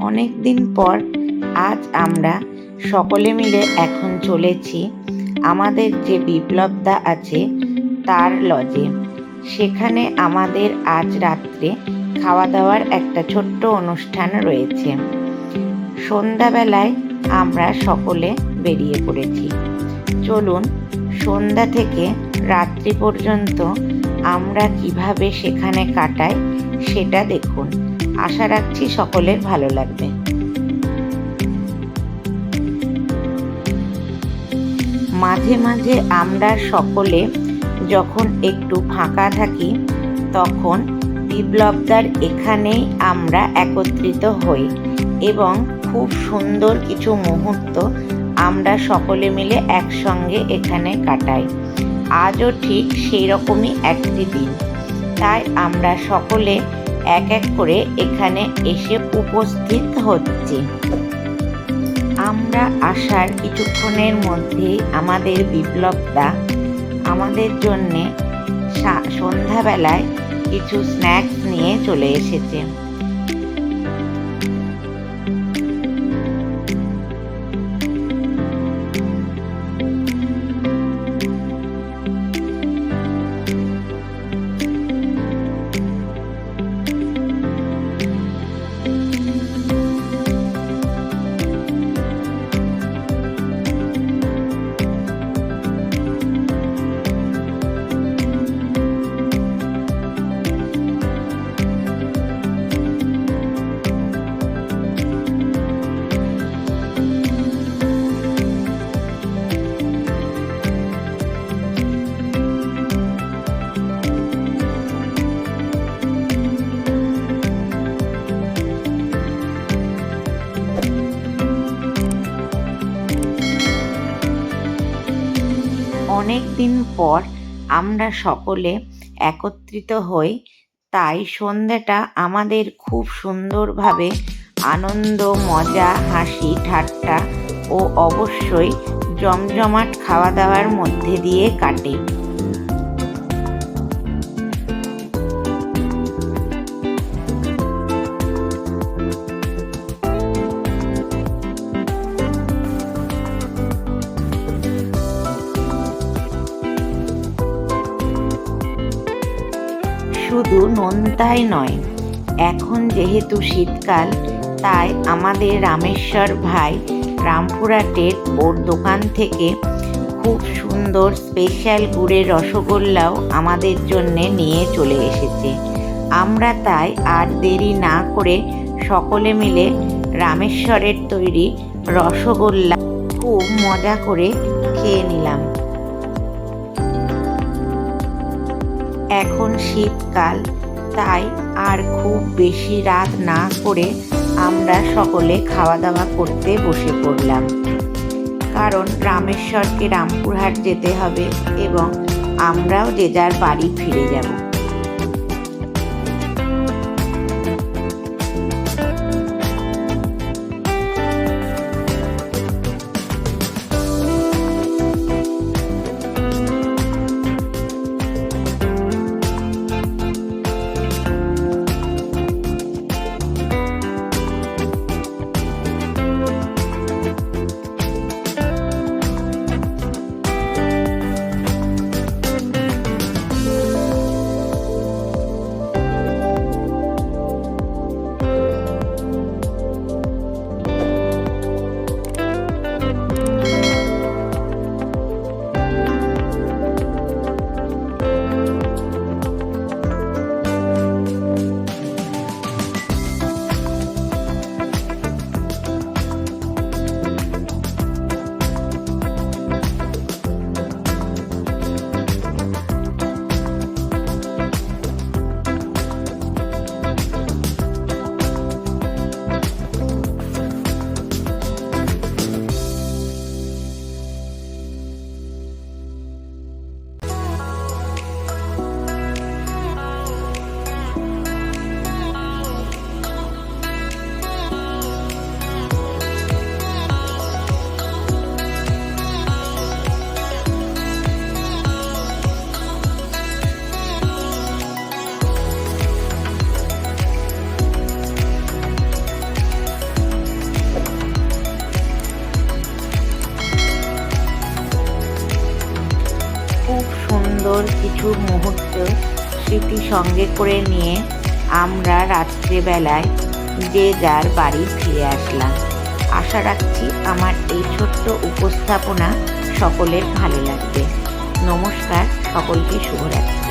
অনেক দিন পর আজ আমরা সকলে মিলে এখন চলেছি আমাদের যে বিপ্লবদা আছে তার লজে। সেখানে আমাদের আজ রাত্রে খাওয়া দাওয়ার একটা ছোট্ট অনুষ্ঠান রয়েছে। সন্ধ্যাবেলায় আমরা সকলে বেরিয়ে পড়েছি। চলুন, সন্ধ্যা থেকে রাত্রি পর্যন্ত আমরা কীভাবে সেখানে কাটাই সেটা দেখুন। আশা রাখছি সকলের ভালো লাগবে। মাঝে মাঝে আমরা সকলে যখন একটু ফাঁকা থাকি, তখন বিপ্লবদার এখানেই আমরা একত্রিত হই এবং খুব সুন্দর কিছু মুহূর্ত আমরা সকলে মিলে একসঙ্গে এখানে কাটাই। আজও ঠিক সেই রকমই একটি দিন। তাই আমরা সকলে এক এক করে এখানে এসে উপস্থিত হচ্ছে। আমরা আসার কিছুক্ষণের মধ্যে আমাদের বিপ্লবদা আমাদের জন্যে সন্ধ্যাবেলায় কিছু স্ন্যাক্স নিয়ে চলে এসেছে। অনেক দিন পর আমরা সকলে একত্রিত হই, তাই সন্ধ্যাটা আমাদের খুব সুন্দরভাবে আনন্দ, মজা, হাসি, ঠাট্টা ও অবশ্যই জমজমাট খাওয়া দাওয়ার মধ্যে দিয়ে কাটে। শুধু নোনতাই নয়, এখন যেহেতু শীতকাল, তাই আমাদের রামেশ্বর ভাই রামপুরহাটের ওর দোকান থেকে খুব সুন্দর স্পেশাল গুড়ের রসগোল্লাও আমাদের জন্যে নিয়ে চলে এসেছে। আমরা তাই আর দেরি না করে সকলে মিলে রামেশ্বরের তৈরি রসগোল্লা খুব মজা করে খেয়ে নিলাম। এখন শীতকাল, তাই আর খুব বেশি রাত না করে আমরা সকলে খাওয়া দাওয়া করতে বসে পড়লাম। কারণ রামেশ্বরকে রামপুরহাট যেতে হবে এবং আমরাও যে যার বাড়ি ফিরে যাব। খুব সুন্দর কিছু মুহূর্ত স্মৃতি সঙ্গে করে নিয়ে আমরা রাত্রেবেলায় যে যার বাড়ি ফিরে আসলাম। আশা রাখছি আমার এই ছোট্ট উপস্থাপনা সকলের ভালো লাগবে। নমস্কার, সকলকে শুভরাত্রি।